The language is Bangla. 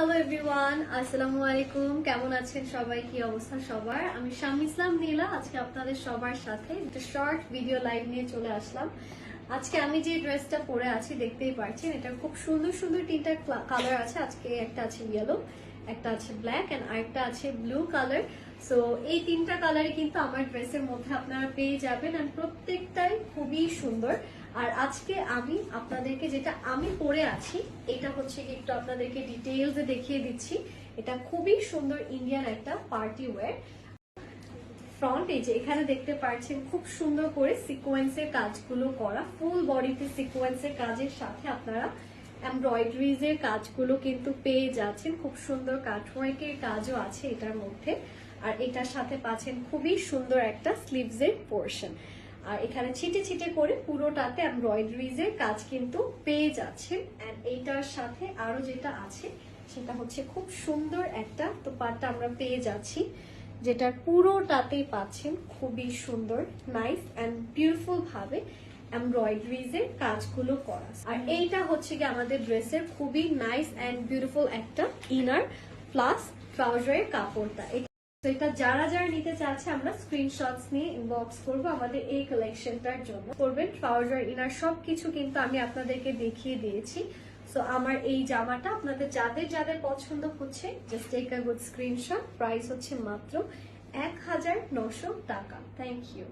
হ্যালো এভরিওয়ান আসসালামু আলাইকুম কেমন আছেন সবাই? কি অবস্থা সবার? আমি শাম ইসলাম নীলা। আজকে আপনাদের সবার সাথে একটা শর্ট ভিডিও লাইভ নিয়ে চলে আসলাম। আজকে আমি যে ড্রেসটা পরে আছি, দেখতেই পাচ্ছেন এটা খুব সুন্দর সুন্দর তিনটা কালার আছে। আজকে একটা আছে ইয়েলো একটা আছে ব্ল্যাক এন্ড আরেকটা আছে ব্লু কালার সো এই তিনটা কালারে কিন্তু আমার ড্রেসের মধ্যে আপনারা পেয়ে যাবেন। আর প্রত্যেকটাই খুবই সুন্দর। আর আজকে আমি আপনাদেরকে যেটা আমি পরে আছি, এটা হচ্ছে কি একটু আপনাদেরকে ডিটেইলসে দেখিয়ে দিচ্ছি। এটা খুবই সুন্দর ইন্ডিয়ান একটা পার্টি ওয়্যার ফ্রন্ট এই যে এখানে দেখতে পাচ্ছেন খুব সুন্দর করে সিকোয়েন্সের কাজগুলো করা। ফুল বডিতে সিকোয়েন্সের কাজের সাথে আপনারা এমব্রয়ডারিজ এর কাজগুলো কিন্তু পেয়ে যাচ্ছেন। খুব সুন্দর কাটওয়ার্কের কাজও আছে এটার মধ্যে। আর এটার সাথে পাচ্ছেন খুবই সুন্দর একটা স্লিভস এর পোর্শন আর এখানে ছিটে ছিটে করে পুরোটাতে এমব্রয়ডারিজ এর কাজ কিন্তু পেয়ে যাচ্ছেন এন্ড এইটার সাথে আরও যেটা আছে, সেটা হচ্ছে খুব সুন্দর একটা তোপাট্টা আমরা পেয়ে যাচ্ছি, যেটার পুরোটাতেই পাচ্ছেন খুবই সুন্দর নাইস অ্যান্ড বিউটিফুল ভাবে এমব্রয়ডারিজ এর কাজগুলো করা। আর এইটা হচ্ছে কি আমাদের ড্রেসের খুবই নাইস অ্যান্ড বিউটিফুল একটা ইনার প্লাস ট্রাউজারের কাপড়টা। এটা যারা যারা নিতে চাচ্ছে, আমরা স্ক্রিনশটস নিয়ে ইনবক্স করব আমাদের এই কালেকশনটার জন্য। করবেন ট্রাউজার ইনার সবকিছু কিন্তু আমি আপনাদেরকে দেখিয়ে দিয়েছি। সো আমার এই জামাটা আপনাদের যাদের যাদের পছন্দ হচ্ছে just take a good screenshot price হচ্ছে মাত্র এক হাজার নশো টাকা। Thank you